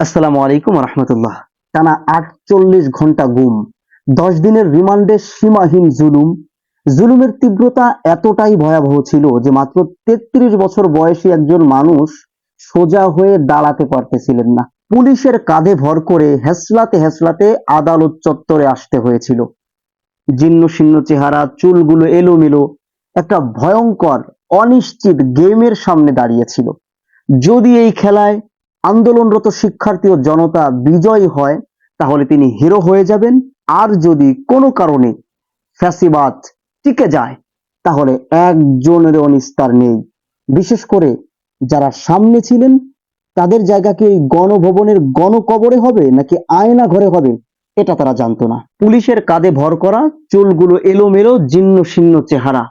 আসসালামু আলাইকুম রহমতুল্লাহ। টানা আটচল্লিশ ঘণ্টা গুম দশ দিনের রিমান্ডে সীমাহীন জুলুম। জুলুমের তীব্রতা এতটাই ভয়াবহ ছিল যে মাত্র তেত্রিশ বছর বয়সী একজন মানুষ সোজা হয়ে দাঁড়াতে পারতেছিলেন না। পুলিশের কাঁধে ভর করে হেসলাতে হেসলাতে আদালত চত্বরে আসতে হয়েছিল। জীর্ণ শীর্ণ চেহারা, চুলগুলো এলোমেলো, একটা ভয়ঙ্কর, অনিশ্চিত গেমের সামনে দাঁড়িয়েছিল। যদি এই খেলায় আন্দোলনরত শিক্ষার্থী ও জনতা বিজয়ী হয়, তাহলে তিনি হিরো হয়ে যাবেন। আর যদি কোনো কারণে ফ্যাসিবাদ টিকে যায়, তাহলে একজনের অনিস্তার নেই। বিশেষ করে যারা সামনে ছিলেন, তাদের জায়গা কি গণভবনের গণকবরে হবে, নাকি আয়না ঘরে হবে? এটা তারা জানতো না। পুলিশের কাঁধে ভর করা, চুলগুলো এলোমেলো, জীর্ণ শীর্ণ চেহারা।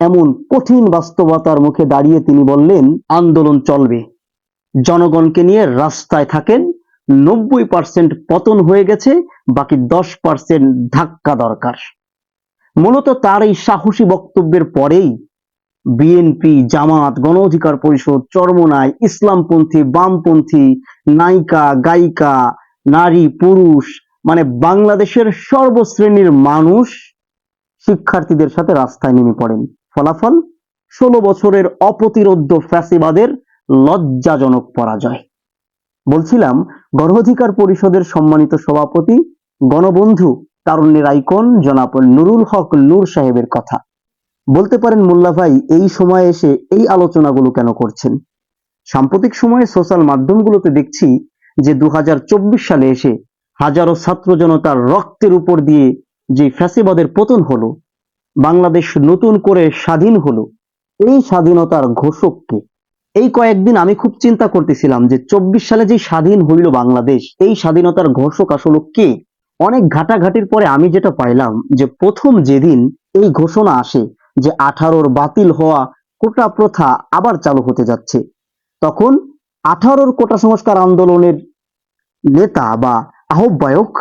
এমন কঠিন বাস্তবতার মুখে দাঁড়িয়ে তিনি বললেন, আন্দোলন চলবে। জনগণকে নিয়ে রাস্তায় থাকেন, নব্বই পার্সেন্ট পতন হয়ে গেছে, বাকি দশ পার্সেন্ট ধাক্কা দরকার। মূলত তার এই সাহসী বক্তব্যের পরেই বিএনপি জামাত গণ অধিকার পরিষদ চরমনায় ইসলামপন্থী, বামপন্থী, নায়িকা, গায়িকা, নারী, পুরুষ মানে বাংলাদেশের সর্বশ্রেণীর মানুষ শিক্ষার্থীদের সাথে রাস্তায় নেমে পড়েন। ফলাফল, ষোলো বছরের অপ্রতিরোধ্য ফ্যাসিবাদের লজ্জাজনক পরাজয়। বলছিলাম গণ অধিকার পরিষদের সম্মানিত সভাপতি, গণবন্ধু তারুণ্যের আইকন জনাব নুরুল হক নূর সাহেবের কথা। বলতে পারেন মোল্লা ভাই, এই সময়ে এসে এই আলোচনাগুলো কেন করছেন? সাম্প্রতিক সময়ে সোশ্যাল মাধ্যমগুলোতে দেখছি যে দু হাজার চব্বিশ সালে এসে হাজারো ছাত্র জনতার রক্তের উপর দিয়ে যে ফ্যাসিবাদের পতন হলো, বাংলাদেশ নতুন করে স্বাধীন হলো, এই স্বাধীনতার ঘোষককে এই কয়েকদিন আমি খুব চিন্তা করতেছিলাম যে চব্বিশ সালে যে স্বাধীন হইল বাংলাদেশ, এই স্বাধীনতার ঘোষক আসলে কে? অনেক ঘাটাঘাটির পরে আমি যেটা পাইলাম যে প্রথম যেদিন এই ঘোষণা আসে যে আঠারোর বাতিল হওয়া কোটা প্রথা আবার চালু হতে যাচ্ছে, তখন আঠারোর কোটা সংস্কার আন্দোলনের নেতা বা আহ্বায়ক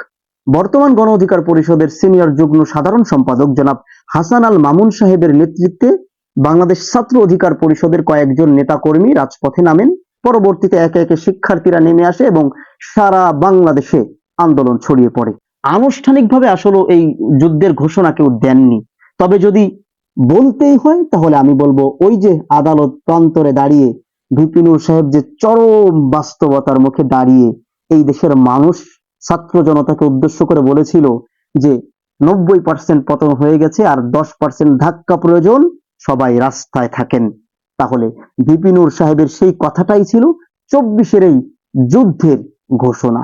বর্তমান গণ অধিকার পরিষদের সিনিয়র যুগ্ম সাধারণ সম্পাদক জনাব হাসান আল মামুন সাহেবের নেতৃত্বে বাংলাদেশ ছাত্র অধিকার পরিষদের কয়েকজন নেতাকর্মী রাজপথে নামেন। পরবর্তীতে একে একে শিক্ষার্থীরা নেমে আসে এবং সারা বাংলাদেশে আন্দোলন ছড়িয়ে পড়ে। আনুষ্ঠানিকভাবে আসলে এই যুদ্ধের ঘোষণা কেউ দেননি। তবে যদি বলতেই হয়, তাহলে আমি বলব ওই যে আদালত প্রান্তরে দাঁড়িয়ে ভিপিনুর সাহেব যে চরম বাস্তবতার মুখে দাঁড়িয়ে এই দেশের মানুষ ছাত্র জনতাকে উদ্দেশ্য করে বলেছিল যে, নব্বই পার্সেন্ট পতন হয়ে গেছে আর দশ পার্সেন্ট ধাক্কা প্রয়োজন। সবাই রাস্তায় থাকেন। তাহলে বিপিনুর সাহেবের সেই কথাটাই ছিল চব্বিশের এই যুদ্ধের ঘোষণা।